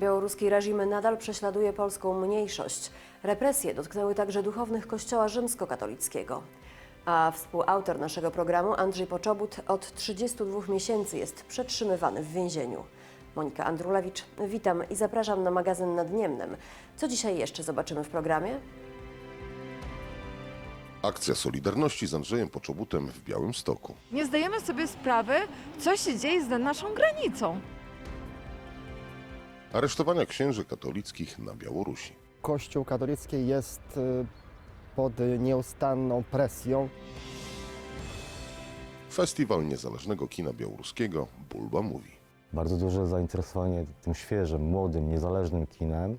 Białoruski reżim nadal prześladuje polską mniejszość. Represje dotknęły także duchownych kościoła rzymskokatolickiego. A współautor naszego programu, Andrzej Poczobut, od 32 miesięcy jest przetrzymywany w więzieniu. Monika Andrulewicz, witam i zapraszam na magazyn nad Niemnem. Co dzisiaj jeszcze zobaczymy w programie? Akcja Solidarności z Andrzejem Poczobutem w Białymstoku. Nie zdajemy sobie sprawy, co się dzieje za naszą granicą. Aresztowania księży katolickich na Białorusi. Kościół katolicki jest y, pod nieustanną presją. Festiwal Niezależnego Kina Białoruskiego Bulba mówi. Bardzo duże zainteresowanie tym świeżym, młodym, niezależnym kinem.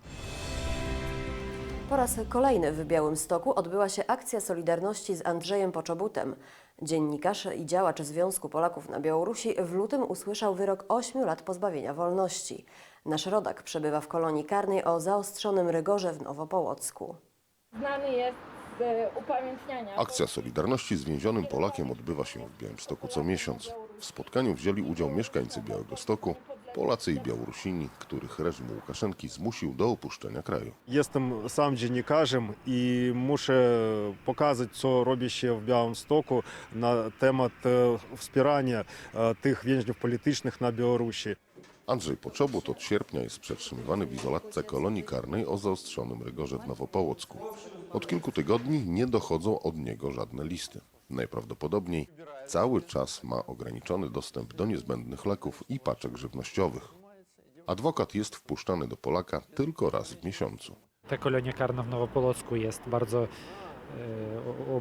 Po raz kolejny w Białymstoku odbyła się akcja Solidarności z Andrzejem Poczobutem. Dziennikarz i działacz Związku Polaków na Białorusi w lutym usłyszał wyrok 8 lat pozbawienia wolności. Nasz rodak przebywa w kolonii karnej o zaostrzonym rygorze w Nowopołocku. znany jest z e, upamiętniania. Akcja Solidarności z więzionym Polakiem odbywa się w Białymstoku co miesiąc. W spotkaniu wzięli udział mieszkańcy Białego Stoku, Polacy i Białorusini, których reżim Łukaszenki zmusił do opuszczenia kraju. Jestem sam dziennikarzem i muszę pokazać, co robi się w Białymstoku na temat e, wspierania e, tych więźniów politycznych na Białorusi. Andrzej Poczobut od sierpnia jest przetrzymywany w izolatce kolonii karnej o zaostrzonym rygorze w Nowopołocku. Od kilku tygodni nie dochodzą od niego żadne listy. Najprawdopodobniej cały czas ma ograniczony dostęp do niezbędnych leków i paczek żywnościowych. Adwokat jest wpuszczany do Polaka tylko raz w miesiącu. Ta kolonia karna w Nowopolocku jest bardzo,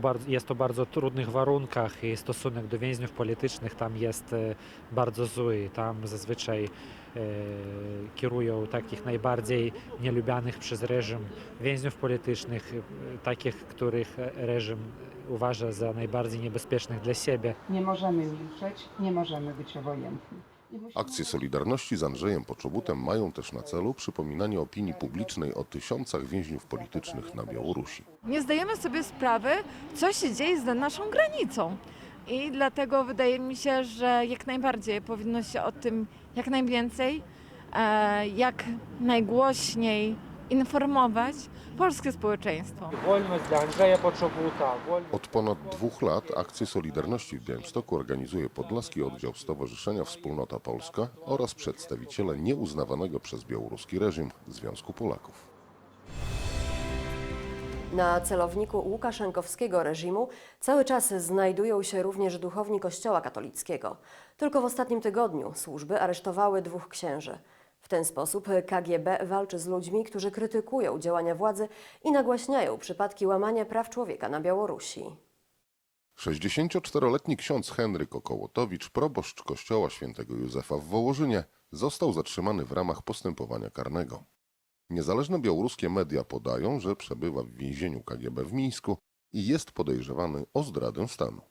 e, jest o bardzo trudnych warunkach i stosunek do więźniów politycznych tam jest e, bardzo zły. Tam zazwyczaj e, kierują takich najbardziej nielubianych przez reżim więźniów politycznych, takich, których reżim uważa za najbardziej niebezpiecznych dla siebie. Nie możemy żyć, nie możemy być obojętni. Akcje Solidarności z Andrzejem Poczobutem mają też na celu przypominanie opinii publicznej o tysiącach więźniów politycznych na Białorusi. Nie zdajemy sobie sprawy, co się dzieje za naszą granicą. I dlatego wydaje mi się, że jak najbardziej powinno się o tym jak najwięcej, e, jak najgłośniej informować polskie społeczeństwo. Wolność dla Andrzeja Poczobuta. Od ponad dwóch lat akcję Solidarności w Białymstoku organizuje Podlaski Oddział Stowarzyszenia Wspólnota Polska oraz przedstawiciele nieuznawanego przez białoruski reżim Związku Polaków. Na celowniku łukaszenkowskiego reżimu cały czas znajdują się również duchowni Kościoła katolickiego. Tylko w ostatnim tygodniu służby aresztowały dwóch księży. W ten sposób KGB walczy z ludźmi, którzy krytykują działania władzy i nagłaśniają przypadki łamania praw człowieka na Białorusi. 64-letni ksiądz Henryk Okołotowicz, proboszcz kościoła świętego Józefa w Wołożynie, został zatrzymany w ramach postępowania karnego. Niezależne białoruskie media podają, że przebywa w więzieniu KGB w Mińsku i jest podejrzewany o zdradę stanu.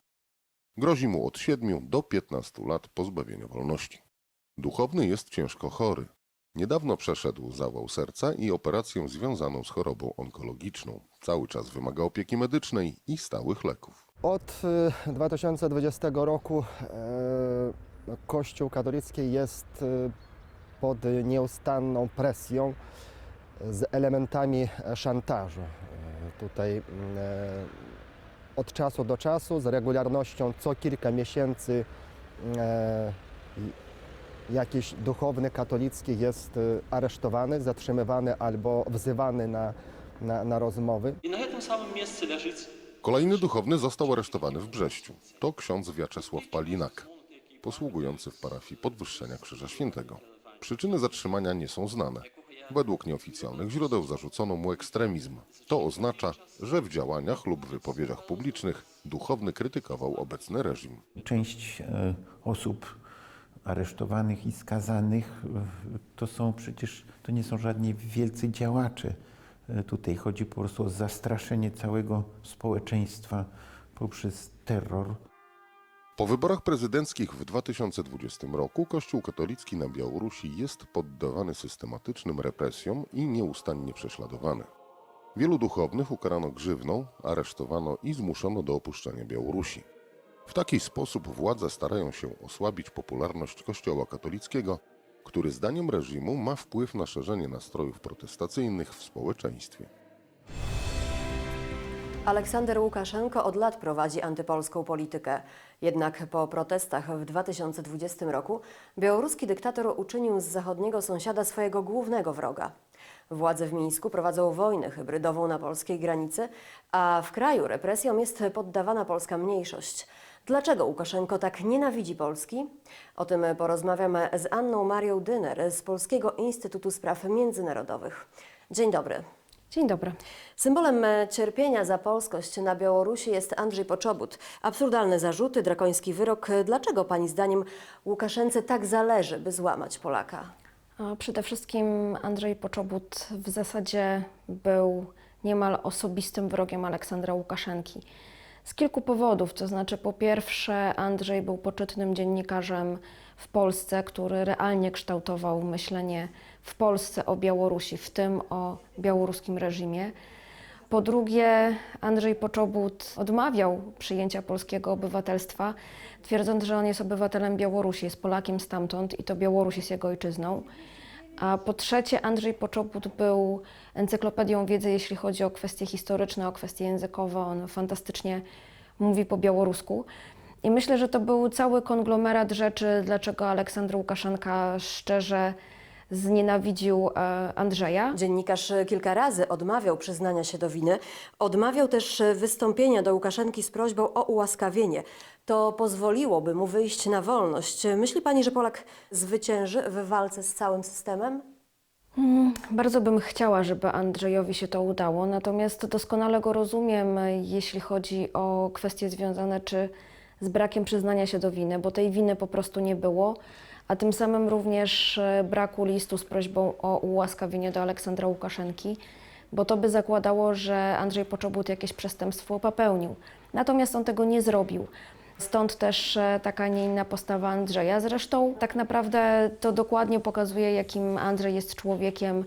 Grozi mu od 7 do 15 lat pozbawienia wolności. Duchowny jest ciężko chory. Niedawno przeszedł zawał serca i operację związaną z chorobą onkologiczną. Cały czas wymaga opieki medycznej i stałych leków. Od y, 2020 roku e, Kościół katolicki jest y, pod nieustanną presją z elementami e, szantażu. E, Tutaj e, od czasu do czasu z regularnością co kilka miesięcy e, jakiś duchowny katolicki jest y, aresztowany, zatrzymywany albo wzywany na, na, na rozmowy. I na tym samym miejscu leży Kolejny duchowny został aresztowany w Brześciu. To ksiądz Wiaczesław Palinak, posługujący w parafii Podwyższenia Krzyża Świętego. Przyczyny zatrzymania nie są znane. Według nieoficjalnych źródeł zarzucono mu ekstremizm. To oznacza, że w działaniach lub wypowiedziach publicznych duchowny krytykował obecny reżim. Część e, osób aresztowanych i skazanych to są przecież, to nie są żadni wielcy działacze. Tutaj chodzi po prostu o zastraszenie całego społeczeństwa poprzez terror. Po wyborach prezydenckich w 2020 roku Kościół katolicki na Białorusi jest poddawany systematycznym represjom i nieustannie prześladowany. Wielu duchownych ukarano grzywną, aresztowano i zmuszono do opuszczenia Białorusi. W taki sposób władze starają się osłabić popularność Kościoła katolickiego, który zdaniem reżimu ma wpływ na szerzenie nastrojów protestacyjnych w społeczeństwie. Aleksander Łukaszenko od lat prowadzi antypolską politykę. Jednak po protestach w 2020 roku białoruski dyktator uczynił z zachodniego sąsiada swojego głównego wroga. Władze w Mińsku prowadzą wojnę hybrydową na polskiej granicy, a w kraju represjom jest poddawana polska mniejszość. Dlaczego Łukaszenko tak nienawidzi Polski? O tym porozmawiam z Anną Marią Dyner z Polskiego Instytutu Spraw Międzynarodowych. Dzień dobry. Dzień dobry. Symbolem cierpienia za polskość na Białorusi jest Andrzej Poczobut. Absurdalne zarzuty, drakoński wyrok. Dlaczego Pani zdaniem Łukaszence tak zależy, by złamać Polaka? Przede wszystkim Andrzej Poczobut w zasadzie był niemal osobistym wrogiem Aleksandra Łukaszenki. Z kilku powodów, to znaczy po pierwsze Andrzej był poczytnym dziennikarzem w Polsce, który realnie kształtował myślenie w Polsce o Białorusi, w tym o białoruskim reżimie. Po drugie, Andrzej Poczobut odmawiał przyjęcia polskiego obywatelstwa, twierdząc, że on jest obywatelem Białorusi, jest Polakiem stamtąd i to Białoruś jest jego ojczyzną. A po trzecie, Andrzej Poczobut był encyklopedią wiedzy, jeśli chodzi o kwestie historyczne, o kwestie językowe. On fantastycznie mówi po białorusku. I myślę, że to był cały konglomerat rzeczy, dlaczego Aleksander Łukaszenka szczerze znienawidził e, Andrzeja. Dziennikarz kilka razy odmawiał przyznania się do winy. Odmawiał też wystąpienia do Łukaszenki z prośbą o ułaskawienie. To pozwoliłoby mu wyjść na wolność. Myśli Pani, że Polak zwycięży w walce z całym systemem? Mm, Bardzo bym chciała, żeby Andrzejowi się to udało, natomiast doskonale go rozumiem, e, jeśli chodzi o kwestie związane czy z brakiem przyznania się do winy, bo tej winy po prostu nie było, a tym samym również e, braku listu z prośbą o ułaskawienie do Aleksandra Łukaszenki, bo to by zakładało, że Andrzej Poczobut jakieś przestępstwo popełnił. Natomiast on tego nie zrobił. Stąd też e, taka, nie inna postawa Andrzeja. Zresztą tak naprawdę to dokładnie pokazuje, jakim Andrzej jest człowiekiem.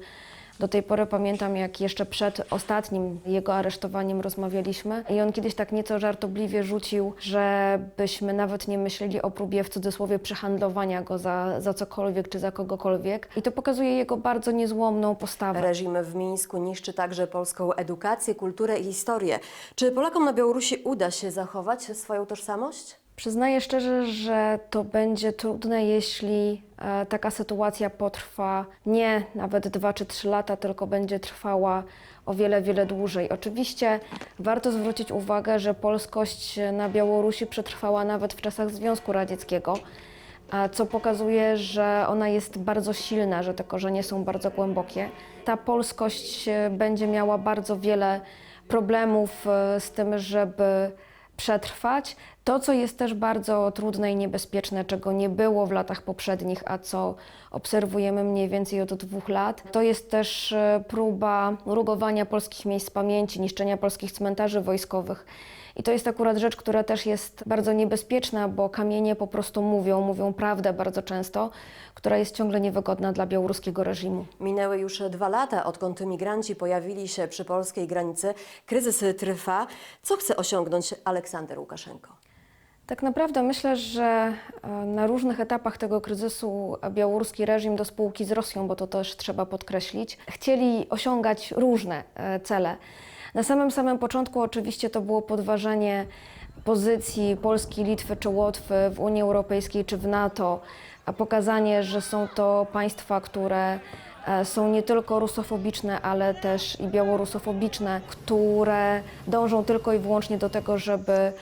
Do tej pory pamiętam, jak jeszcze przed ostatnim jego aresztowaniem rozmawialiśmy i on kiedyś tak nieco żartobliwie rzucił, żebyśmy nawet nie myśleli o próbie w cudzysłowie przehandlowania go za, za cokolwiek czy za kogokolwiek. I to pokazuje jego bardzo niezłomną postawę. Reżim w Mińsku niszczy także polską edukację, kulturę i historię. Czy Polakom na Białorusi uda się zachować swoją tożsamość? Przyznaję szczerze, że to będzie trudne, jeśli e, taka sytuacja potrwa nie nawet dwa czy trzy lata, tylko będzie trwała o wiele, wiele dłużej. Oczywiście warto zwrócić uwagę, że polskość na Białorusi przetrwała nawet w czasach Związku Radzieckiego, co pokazuje, że ona jest bardzo silna, że te korzenie są bardzo głębokie. Ta polskość e, będzie miała bardzo wiele problemów e, z tym, żeby przetrwać. To, co jest też bardzo trudne i niebezpieczne, czego nie było w latach poprzednich, a co obserwujemy mniej więcej od dwóch lat, to jest też e, próba rugowania polskich miejsc pamięci, niszczenia polskich cmentarzy wojskowych. I to jest akurat rzecz, która też jest bardzo niebezpieczna, bo kamienie po prostu mówią, mówią prawdę bardzo często, która jest ciągle niewygodna dla białoruskiego reżimu. Minęły już dwa lata, odkąd migranci pojawili się przy polskiej granicy. Kryzys trwa. Co chce osiągnąć Aleksander Łukaszenko? Tak naprawdę myślę, że e, na różnych etapach tego kryzysu białoruski reżim do spółki z Rosją, bo to też trzeba podkreślić, chcieli osiągać różne e, cele. Na samym samym początku oczywiście to było podważenie pozycji Polski, Litwy czy Łotwy w Unii Europejskiej czy w NATO, a pokazanie, że są to państwa, które są nie tylko rusofobiczne, ale też i białorusofobiczne, które dążą tylko i wyłącznie do tego, żeby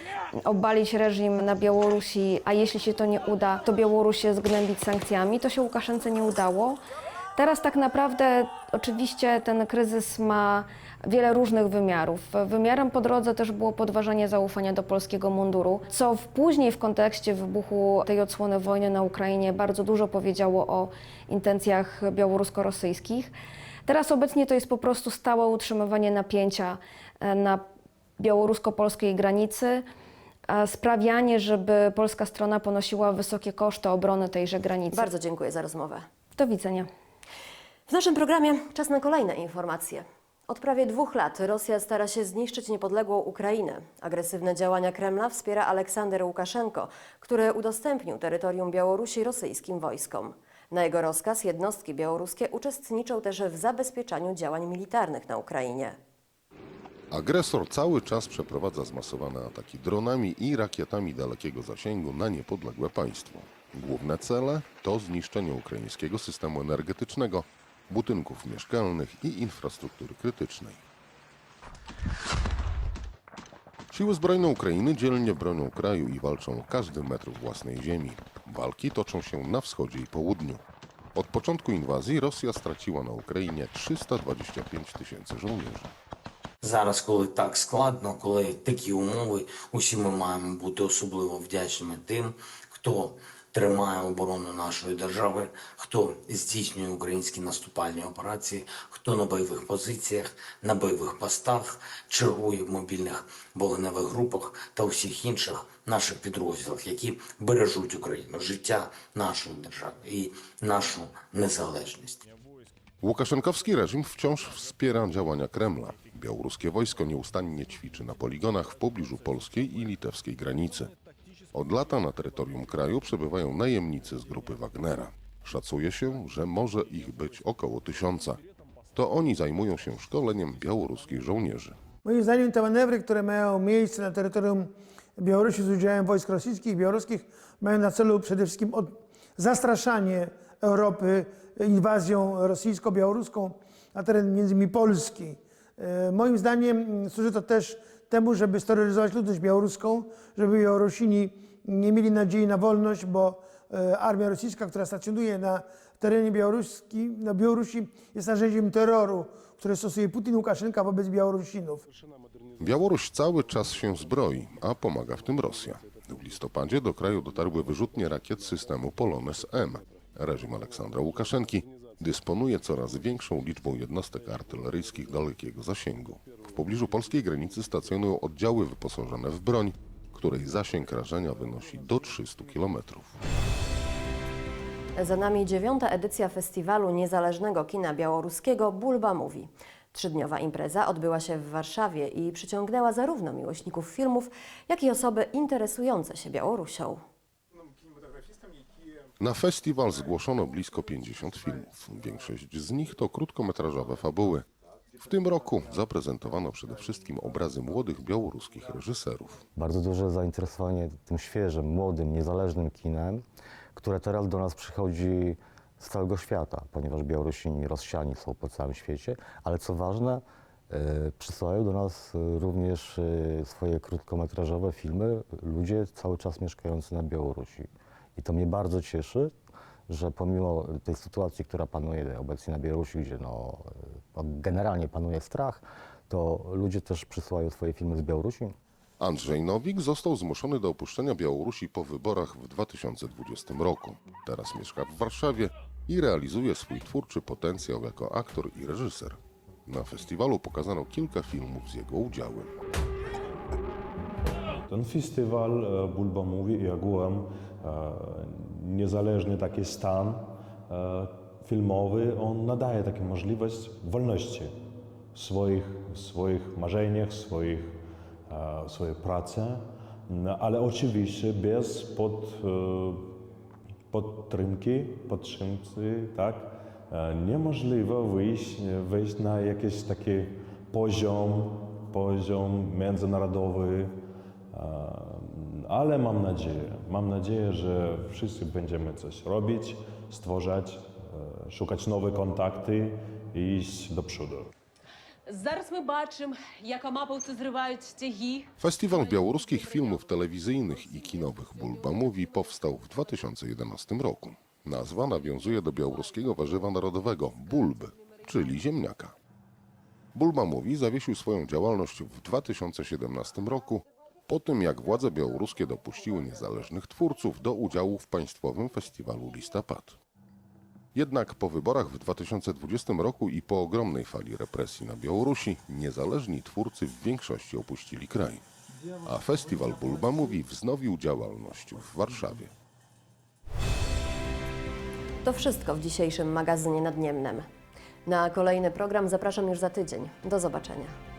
obalić reżim na Białorusi, a jeśli się to nie uda, to Białorusię zgnębić sankcjami. To się Łukaszence nie udało. Teraz tak naprawdę oczywiście ten kryzys ma wiele różnych wymiarów. Wymiarem po drodze też było podważanie zaufania do polskiego munduru, co w, później w kontekście wybuchu tej odsłony wojny na Ukrainie bardzo dużo powiedziało o intencjach białorusko-rosyjskich. Teraz obecnie to jest po prostu stałe utrzymywanie napięcia e, na białorusko-polskiej granicy, sprawianie, żeby polska strona ponosiła wysokie koszty obrony tejże granicy. Bardzo dziękuję za rozmowę. Do widzenia. W naszym programie czas na kolejne informacje. Od prawie dwóch lat Rosja stara się zniszczyć niepodległą Ukrainę. Agresywne działania Kremla wspiera Aleksander Łukaszenko, który udostępnił terytorium Białorusi rosyjskim wojskom. Na jego rozkaz jednostki białoruskie uczestniczą też w zabezpieczaniu działań militarnych na Ukrainie. Agresor cały czas przeprowadza zmasowane ataki dronami i rakietami dalekiego zasięgu na niepodległe państwo. Główne cele to zniszczenie ukraińskiego systemu energetycznego, budynków mieszkalnych i infrastruktury krytycznej. Siły zbrojne Ukrainy dzielnie bronią kraju i walczą o każdy metr własnej ziemi. Walki toczą się na wschodzie i południu. Od początku inwazji Rosja straciła na Ukrainie 325 tysięcy żołnierzy. Зараз, коли так складно, коли такі умови, усі ми маємо бути особливо вдячними тим, хто тримає оборону нашої держави, хто здійснює українські наступальні операції, хто на бойових позиціях, на бойових постах, чергує в мобільних вогневих групах та усіх інших наших підрозділах, які бережуть Україну, життя нашої держави і нашу незалежність. Łukaszenkowski reżim wciąż wspiera działania Kremla. Białoruskie wojsko nieustannie ćwiczy na poligonach w pobliżu polskiej i litewskiej granicy. Od lata na terytorium kraju przebywają najemnicy z grupy Wagnera. Szacuje się, że może ich być około tysiąca. To oni zajmują się szkoleniem białoruskich żołnierzy. Moim zdaniem te manewry, które mają miejsce na terytorium Białorusi z udziałem wojsk rosyjskich i białoruskich mają na celu przede wszystkim zastraszanie Europy inwazją rosyjsko-białoruską na teren między innymi Polski. E, Moim zdaniem służy to też temu, żeby steroryzować ludność białoruską, żeby Białorusini nie mieli nadziei na wolność, bo e, armia rosyjska, która stacjonuje na terenie Białoruski, na Białorusi jest narzędziem terroru, które stosuje Putin Łukaszenka wobec Białorusinów. Białoruś cały czas się zbroi, a pomaga w tym Rosja. W listopadzie do kraju dotarły wyrzutnie rakiet systemu Polones M. Reżim Aleksandra Łukaszenki dysponuje coraz większą liczbą jednostek artyleryjskich dalekiego zasięgu. W pobliżu polskiej granicy stacjonują oddziały wyposażone w broń, której zasięg rażenia wynosi do 300 kilometrów. Za nami dziewiąta edycja Festiwalu Niezależnego Kina Białoruskiego Bulba Mówi. Trzydniowa impreza odbyła się w Warszawie i przyciągnęła zarówno miłośników filmów, jak i osoby interesujące się Białorusią. Na festiwal zgłoszono blisko 50 filmów. Większość z nich to krótkometrażowe fabuły. W tym roku zaprezentowano przede wszystkim obrazy młodych białoruskich reżyserów. Bardzo duże zainteresowanie tym świeżym, młodym, niezależnym kinem, które teraz do nas przychodzi z całego świata, ponieważ Białorusini rozsiani są po całym świecie, ale co ważne, e, przysyłają do nas e, również e, swoje krótkometrażowe filmy ludzie cały czas mieszkający na Białorusi. I to mnie bardzo cieszy, że pomimo tej sytuacji, która panuje obecnie na Białorusi, gdzie no, generalnie panuje strach, to ludzie też przysyłają swoje filmy z Białorusi. Andrzej Nowik został zmuszony do opuszczenia Białorusi po wyborach w 2020 roku. Teraz mieszka w Warszawie i realizuje swój twórczy potencjał jako aktor i reżyser. Na festiwalu pokazano kilka filmów z jego udziałem. Ten festiwal e, Bulba Movie i ogółem niezależny taki stan e, filmowy, on nadaje taką możliwość wolności w swoich, w swoich marzeniach, swoich, e, swojej pracy, ale oczywiście bez pod, e, podtrymki, podtrzymcy, tak, e, niemożliwe wyjść, wejść na jakiś taki poziom, poziom międzynarodowy, e, ale mam nadzieję, mam nadzieję, że wszyscy będziemy coś robić, stwarzać, szukać nowe kontakty i iść do przodu. Зараз ми бачимо, як амаповці зривають стяги. Festiwal białoruskich filmów telewizyjnych i kinowych Bulba Mówi powstał w 2011 roku. Nazwa nawiązuje do białoruskiego warzywa narodowego bulby, czyli ziemniaka. Bulba Mówi zawiesił swoją działalność w 2017 roku po tym, jak władze białoruskie dopuściły niezależnych twórców do udziału w państwowym festiwalu Listopad. Jednak po wyborach w 2020 roku i po ogromnej fali represji na Białorusi, niezależni twórcy w większości opuścili kraj. A festiwal Bulba Mówi wznowił działalność w Warszawie. To wszystko w dzisiejszym magazynie nadniemnem. Na kolejny program zapraszam już za tydzień. Do zobaczenia.